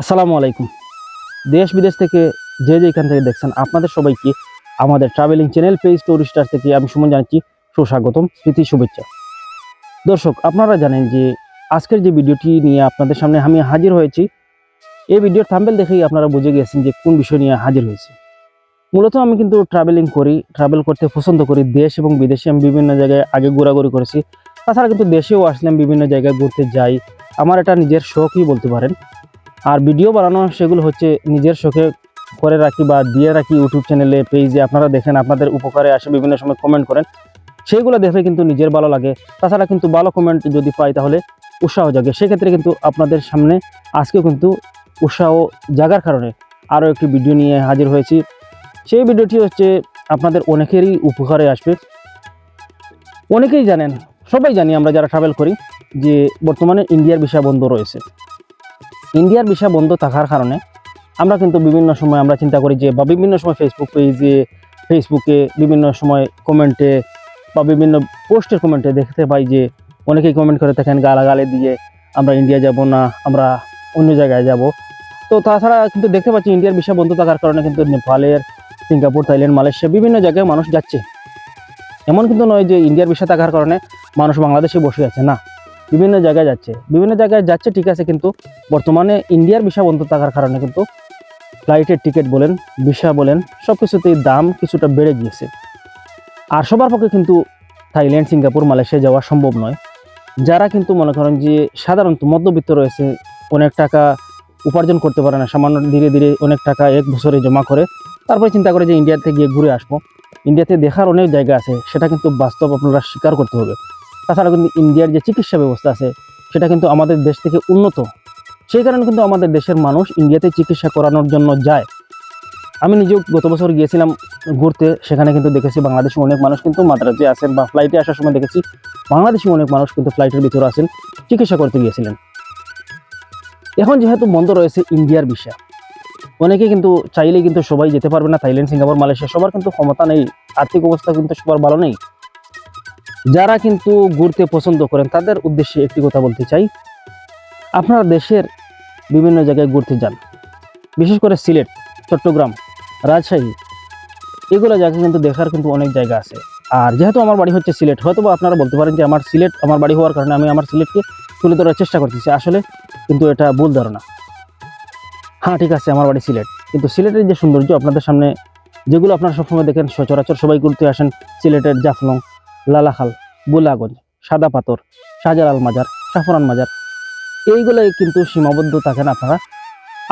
আসসালামু আলাইকুম। দেশ বিদেশ থেকে যে যেখান থেকে দেখছেন, আপনাদের সবাইকে আমাদের ট্রাভেলিং চ্যানেল পেজ টুরিস্টার থেকে আমি সুমন জানাচ্ছি সুস্বাগতম স্মৃতি শুভেচ্ছা। দর্শক, আপনারা জানেন যে আজকের যে ভিডিওটি নিয়ে আপনাদের সামনে আমি হাজির হয়েছি, এই ভিডিওর থাম্বেল দেখেই আপনারা বুঝে গেছেন যে কোন বিষয় নিয়ে হাজির হয়েছে। মূলত আমি কিন্তু ট্রাভেলিং করি ট্রাভেল করতে পছন্দ করি, দেশ এবং বিদেশে আমি বিভিন্ন জায়গায় আগে ঘোরাঘুরি করেছি। তাছাড়া কিন্তু দেশেও আসলাম বিভিন্ন জায়গায় ঘুরতে যাই। আমার এটা নিজের শখই বলতে পারেন। আর ভিডিও বানানো সেগুলো হচ্ছে নিজের শখে করে রাখি বা দিয়ে রাখি ইউটিউব চ্যানেলে পেজে আপনারা দেখেন, আপনাদের উপকারে আসে, বিভিন্ন সময় কমেন্ট করেন। সেইগুলো দেখে কিন্তু নিজের ভালো লাগে। তাছাড়া কিন্তু ভালো কমেন্ট যদি পাই তাহলে উৎসাহ জাগে। সেক্ষেত্রে কিন্তু আপনাদের সামনে আজকেও কিন্তু উৎসাহ জাগার কারণে আরও একটি ভিডিও নিয়ে হাজির হয়েছি। সেই ভিডিওটি হচ্ছে আপনাদের অনেকেরই উপকারে আসবে। অনেকেই জানেন, সবাই জানি আমরা যারা ট্রাভেল করি, যে বর্তমানে ইন্ডিয়ার বিষয় বন্ধ রয়েছে। ইন্ডিয়ার বিষয় বন্ধ থাকার কারণে আমরা কিন্তু বিভিন্ন সময় আমরা চিন্তা করি যে, বা বিভিন্ন সময় ফেসবুক পেজে ফেসবুকে বিভিন্ন সময় কমেন্টে বা বিভিন্ন পোস্টের কমেন্টে দেখতে পাই যে, অনেকেই কমেন্ট করে থাকেন গালাগালে দিয়ে, আমরা ইন্ডিয়া যাব না, আমরা অন্য জায়গায় যাব। তো তাছাড়া কিন্তু দেখতে পাচ্ছি ইন্ডিয়ার বিষয় বন্ধ থাকার কারণে কিন্তু নেপালের, সিঙ্গাপুর, থাইল্যান্ড, মালয়েশিয়া বিভিন্ন জায়গায় মানুষ যাচ্ছে। এমন কিন্তু নয় যে, ইন্ডিয়ার বিষয় থাকার কারণে মানুষ বাংলাদেশে বসে আছে, না। বিভিন্ন জায়গায় যাচ্ছে। বিভিন্ন জায়গায় যাচ্ছে, ঠিক আছে, কিন্তু বর্তমানে ইন্ডিয়ার ভিসা বন্ধ থাকার কারণে কিন্তু ফ্লাইটের টিকিট বলেন, ভিসা বলেন সব কিছুতেই দাম কিছুটা বেড়ে গিয়েছে। আর সবার পক্ষে কিন্তু থাইল্যান্ড, সিঙ্গাপুর, মালয়েশিয়া যাওয়া সম্ভব নয়। যারা কিন্তু মনে করেন যে সাধারণত মধ্যবিত্ত রয়েছে, অনেক টাকা উপার্জন করতে পারে না, সামান্য ধীরে ধীরে অনেক টাকা এক বছরে জমা করে, তারপরে চিন্তা করে যে ইন্ডিয়াতে গিয়ে ঘুরে আসব। ইন্ডিয়াতে দেখার অনেক জায়গা আছে, সেটা কিন্তু বাস্তব আপনারা স্বীকার করতে হবে। তাছাড়া কিন্তু ইন্ডিয়ার যে চিকিৎসা ব্যবস্থা আছে, সেটা কিন্তু আমাদের দেশ থেকে উন্নত। সেই কারণে কিন্তু আমাদের দেশের মানুষ ইন্ডিয়াতে চিকিৎসা করানোর জন্য যায়। আমি নিজেও গত বছর গিয়েছিলাম ঘুরতে, সেখানে কিন্তু দেখেছি বাংলাদেশে অনেক মানুষ কিন্তু মাদ্রাজে আছেন বা ফ্লাইটে আসার সময় দেখেছি, বাংলাদেশি অনেক মানুষ কিন্তু ফ্লাইটের ভিতরে আছেন, চিকিৎসা করতে গিয়েছিলেন। এখন যেহেতু বন্ধ রয়েছে ইন্ডিয়ার বিষয়, অনেকে কিন্তু চাইলেই কিন্তু সবাই যেতে পারবে না, থাইল্যান্ড, সিঙ্গাপুর, মালয়েশিয়া, সবার কিন্তু ক্ষমতা নেই, আর্থিক অবস্থা কিন্তু সবার ভালো নেই। যারা কিন্তু ঘুরতে পছন্দ করেন, তাদের উদ্দেশ্যে একটি কথা বলতে চাই। আপনারা দেশের বিভিন্ন জায়গায় ঘুরতে যান। বিশেষ করে সিলেট, চট্টগ্রাম, রাজশাহী, এগুলো জায়গা কিন্তু দেখার কিন্তু অনেক জায়গা আছে। আর যেহেতু আমার বাড়ি হচ্ছে সিলেট হয়তো বা আপনারা বলতে পারেন যে আমার সিলেট, আমার বাড়ি হওয়ার কারণে আমি আমার সিলেটকে তুলে ধরার চেষ্টা করতেছি। আসলে কিন্তু এটা ভুল ধারণা। হ্যাঁ ঠিক আছে, আমার বাড়ি সিলেট। কিন্তু সিলেটের যে সৌন্দর্য, আপনাদের সামনে যেগুলো আপনারা সবসময় দেখেন, সচরাচর সবাই ঘুরতে আসেন সিলেটের জাফলং। লালাখাল, গোলাগঞ্জ সাদা পাথর শাহজালাল মাজার সাফরান মাজার। এইগুলোই কিন্তু সীমাবদ্ধ থাকেন আপনারা।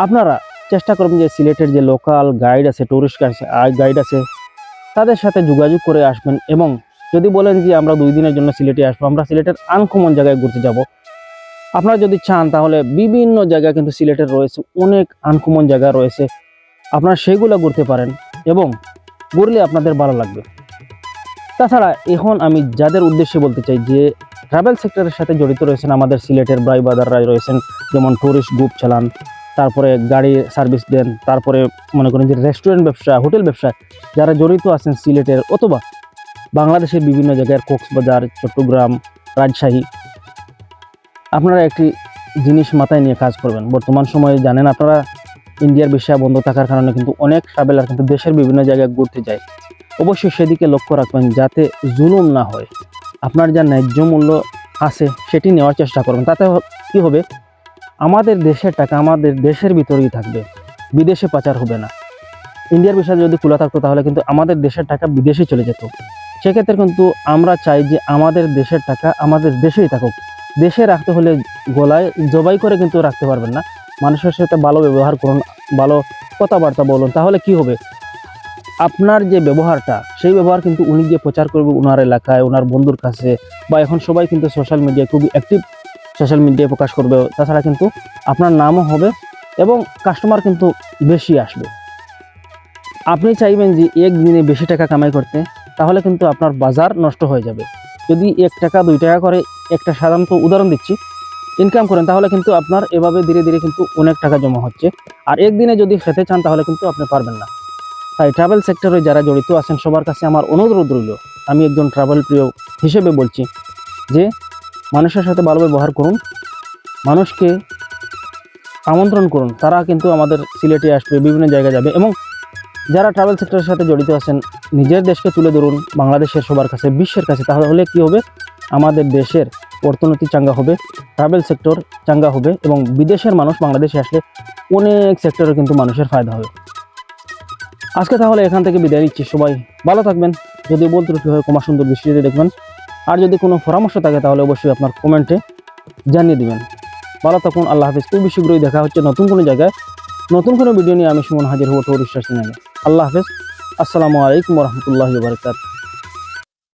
আপনারা চেষ্টা করবেন যে সিলেটের যে লোকাল গাইড আছে টুরিস্ট গাইড আছে তাদের সাথে যোগাযোগ করে আসবেন এবং যদি বলেন যে আমরা দুই দিনের জন্য সিলেটে আসব, আমরা সিলেটের আনকমন জায়গায় ঘুরতে যাব। আপনারা যদি চান তাহলে বিভিন্ন জায়গা কিন্তু সিলেটের রয়েছে অনেক আনকমন জায়গা রয়েছে। আপনারা সেগুলো ঘুরতে পারেন এবং ঘুরলে আপনাদের ভালো লাগবে। তাছাড়া এখন আমি যাদের উদ্দেশ্যে বলতে চাই যে ট্রাভেল সেক্টরের সাথে জড়িত রয়েছেন আমাদের সিলেটের ব্রাই বাদাররা রয়েছেন, যেমন ট্যুরিস্ট গ্রুপ চালান, তারপরে গাড়ি সার্ভিস দেন, তারপরে মনে করেন যে রেস্টুরেন্ট ব্যবসা হোটেল ব্যবসা, যারা জড়িত আছেন সিলেটের অথবা বাংলাদেশের বিভিন্ন জায়গায় কক্সবাজার, চট্টগ্রাম, রাজশাহী, আপনারা একটি জিনিস মাথায় নিয়ে কাজ করবেন। বর্তমান সময়ে জানেন আপনারা ইন্ডিয়ার বিষয় বন্ধ থাকার কারণে কিন্তু অনেক ট্রাভেলার কিন্তু দেশের বিভিন্ন জায়গায় ঘুরতে যায়। অবশ্যই সেদিকে লক্ষ্য রাখবেন যাতে জুলুম না হয়। আপনার যা ন্যায্য মূল্য আছে, সেটি নেওয়ার চেষ্টা করবেন। তাতে কি হবে? আমাদের দেশের টাকা আমাদের দেশের ভিতরেই থাকবে। বিদেশে পাচার হবে না। ইন্ডিয়ার বিষয় যদি খোলা থাকতো, তাহলে কিন্তু আমাদের দেশের টাকা বিদেশে চলে যেত। সেক্ষেত্রে কিন্তু আমরা চাই যে আমাদের দেশের টাকা আমাদের দেশেই থাকুক। দেশে রাখতে হলে গলায় জবাই করে কিন্তু রাখতে পারবেন না। মানুষের সাথে ভালো ব্যবহার করুন, ভালো কথাবার্তা বলুন, তাহলে কি হবে? আপনার যে ব্যবহারটা, সেই ব্যবহার কিন্তু উনি গিয়ে প্রচার করবে ওনার এলাকায় ওনার বন্ধুর কাছে। বা এখন সবাই কিন্তু সোশ্যাল মিডিয়ায় খুবই অ্যাক্টিভ সোশ্যাল মিডিয়ায় প্রকাশ করবে। তাছাড়া কিন্তু আপনার নামও হবে এবং কাস্টমার কিন্তু বেশি আসবে। আপনি চাইবেন যে এক দিনে বেশি টাকা কামাই করতে, তাহলে কিন্তু আপনার বাজার নষ্ট হয়ে যাবে। যদি এক টাকা, দুই টাকা করে একটা সাধারণত উদাহরণ দিচ্ছি ইনকাম করেন, তাহলে কিন্তু আপনার এভাবে ধীরে ধীরে কিন্তু অনেক টাকা জমা হচ্ছে। আর একদিনে যদি খেতে চান, তাহলে কিন্তু আপনি পারবেন না। তাই ট্রাভেল সেক্টরে যারা জড়িত আছেন, সবার কাছে আমার অনুরোধ রইল, আমি একজন ট্রাভেল প্রিয় হিসেবে বলছি যে, মানুষের সাথে ভালো ব্যবহার করুন, মানুষকে আমন্ত্রণ করুন। তারা কিন্তু আমাদের সিলেটে আসবে, বিভিন্ন জায়গায় যাবে এবং যারা ট্রাভেল সেক্টরের সাথে জড়িত আছেন, নিজের দেশকে তুলে ধরুন, বাংলাদেশের সবার কাছে, বিশ্বের কাছে, তাহলে কি হবে? আমাদের দেশের অর্থনীতি চাঙ্গা হবে ট্রাভেল সেক্টর চাঙ্গা হবে এবং বিদেশের মানুষ বাংলাদেশে আসলে অনেক সেক্টরে কিন্তু মানুষের ফায়দা হবে। আজকে তাহলে এখান থেকে বিদায় নিচ্ছি সবাই। ভালো থাকবেন। যদি বলতে ত্রুটি হয় কমা সুন্দর দৃষ্টিতে দেখবেন। আর যদি কোনো পরামর্শ থাকে, তাহলে অবশ্যই আপনার কমেন্টে জানিয়ে দেবেন। ভালো থাকুন, আল্লাহ হাফিজ। খুব শীঘ্রই দেখা হচ্ছে নতুন কোনো জায়গায়। নতুন কোনো ভিডিও নিয়ে আমি সুমন হাজির হব টুরিস্টার নেবে আল্লাহ হাফিজ। আসসালামু আলাইকুম রহমতুল্লাহ বারকাত